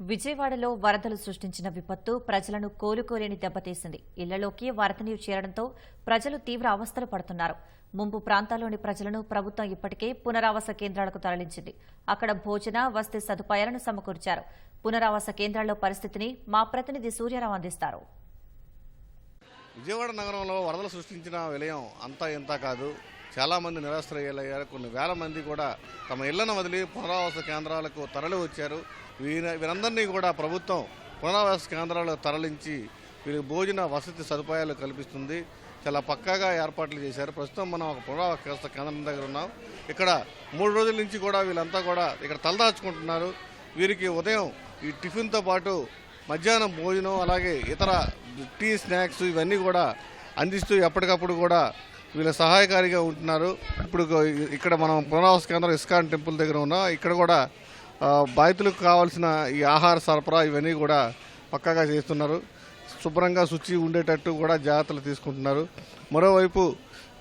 విజయవాడలో వరదలు సృష్టించిన విపత్తు ప్రజలను కోలుకోలేని దెబ్బతీసింది. ఇళ్ళలోకి వరద నీరు చేరడంతో ప్రజలు తీవ్ర అవస్థలు పడుతున్నారు. ముంపు ప్రాంతాల్లోని ప్రజలను ప్రభుత్వం ఇప్పటికే పునరావాస కేంద్రాలకు తరలించింది. అక్కడ భోజన వసతి సదుపాయాలను సమకూర్చారు. పునరావాస కేంద్రాల్లో పరిస్థితిని మా ప్రతినిధి సూర్యారావు అందిస్తారు. విజయవాడ నగరంలో వరదలు సృష్టించిన విలయం అంతా ఇంత కాదు. చాలామంది నిరాశ్రయ్యారు కొన్ని వేల మంది కూడా తమ ఇళ్ళను వదిలి పునరావాస కేంద్రాలకు తరలి వచ్చారు. వీరి వీరందరినీ కూడా ప్రభుత్వం పునరావాస కేంద్రాలకు తరలించి వీరికి భోజన వసతి సదుపాయాలు కల్పిస్తుంది. చాలా పక్కాగా ఏర్పాట్లు చేశారు. ప్రస్తుతం మనం ఒక పునరావాస కేంద్రం దగ్గర ఉన్నాం. ఇక్కడ మూడు రోజుల నుంచి కూడా వీళ్ళంతా కూడా ఇక్కడ తలదాచుకుంటున్నారు. వీరికి ఉదయం ఈ టిఫిన్తో పాటు మధ్యాహ్నం భోజనం అలాగే ఇతర టీ స్నాక్స్ ఇవన్నీ కూడా అందిస్తూ ఎప్పటికప్పుడు కూడా వీళ్ళ సహాయకారిగా ఉంటున్నారు. ఇప్పుడు ఇక్కడ మనం పునరావాస కేంద్రం ఇస్కాన్ టెంపుల్ దగ్గర ఉన్నాం ఇక్కడ కూడా బాధితులకు కావాల్సిన ఈ ఆహార సరఫరా ఇవన్నీ కూడా పక్కాగా చేస్తున్నారు. శుభ్రంగా శుచి ఉండేటట్టు కూడా జాగ్రత్తలు తీసుకుంటున్నారు. మరోవైపు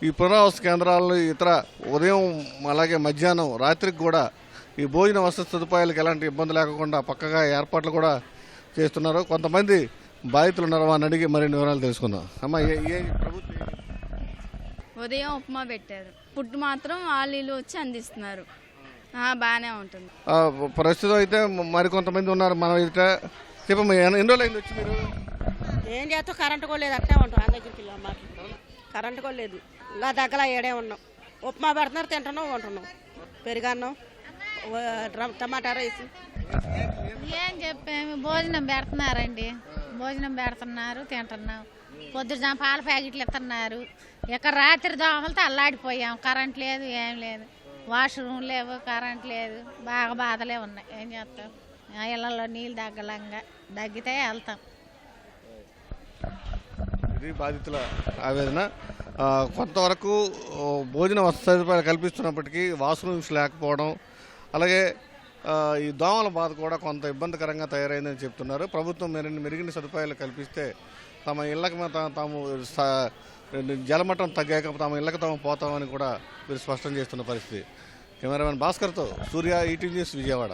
ఈ పునరావాస కేంద్రాల్లో ఇతర ఉదయం అలాగే మధ్యాహ్నం రాత్రికి కూడా ఈ భోజన వసతి సదుపాయాలకు ఎలాంటి ఇబ్బంది లేకుండా పక్కగా ఏర్పాట్లు కూడా చేస్తున్నారు. కొంతమంది బాధితులు ఉన్నారు. అని అడిగి మరిన్ని వివరాలు తెలుసుకుందాం. అమ్మ ఏ ప్రభుత్వం ఉదయం ఉప్మా పెట్టారు. ఫుడ్ మాత్రం వాళ్ళు వచ్చి అందిస్తున్నారు. ఆ, బాగానే ఉంటుంది. ప్రస్తుతం అయితే మరి కొంతమంది ఉన్నారు. మనం అయితే చెప్పమ్మా ఎన్ని రోజులు అయింది వచ్చి మీరు? ఏం చేస్తాం కరెంటు కూడా లేదు అట్టే ఉంటాం ఆ దగ్గరికి వెళ్ళాం మాకు. కరెంటు కూడా లేదు. ఇంకా దగ్గర ఏడే ఉన్నాం. ఉప్మా పెడుతున్నారు తింటున్నాం ఉంటున్నాం పెరుగన్నం. Tomato rice. ఏం చెప్పాము? భోజనం పెడుతున్నారండి. భోజనం పెడుతున్నారు తింటున్నాం. పొద్దున పాల ప్యాకెట్లు ఇస్తున్నారు. ఇక్కడ రాత్రి దోమలతో అల్లాడిపోయాం. కరెంట్ లేదు ఏం లేదు. వాష్రూమ్ లేవు కరెంట్ లేదు. బాగా బాధలే ఉన్నాయి. ఏం చేస్తాం? ఆ ఇళ్ళల్లో నీళ్ళు దగ్గలంగా దగ్గితే వెళ్తాం. ఇది బాధితుల ఆవేదన. కొంతవరకు భోజన వసతి సదుపాయాలు కల్పిస్తున్నప్పటికీ వాష్రూమ్స్ లేకపోవడం అలాగే ఈ దోమల బాధ కూడా కొంత ఇబ్బందికరంగా తయారైందని చెప్తున్నారు. ప్రభుత్వం మెరుగిన మెరుగిన సదుపాయాలు కల్పిస్తే తమ ఇళ్ళకు తాము జలమట్టం తగ్గాక తమ ఇళ్ళకు తాము పోతామని కూడా మీరు స్పష్టం చేస్తున్న పరిస్థితి. కెమెరామెన్ భాస్కర్తో సూర్య ఈటీవీ న్యూస్ విజయవాడ.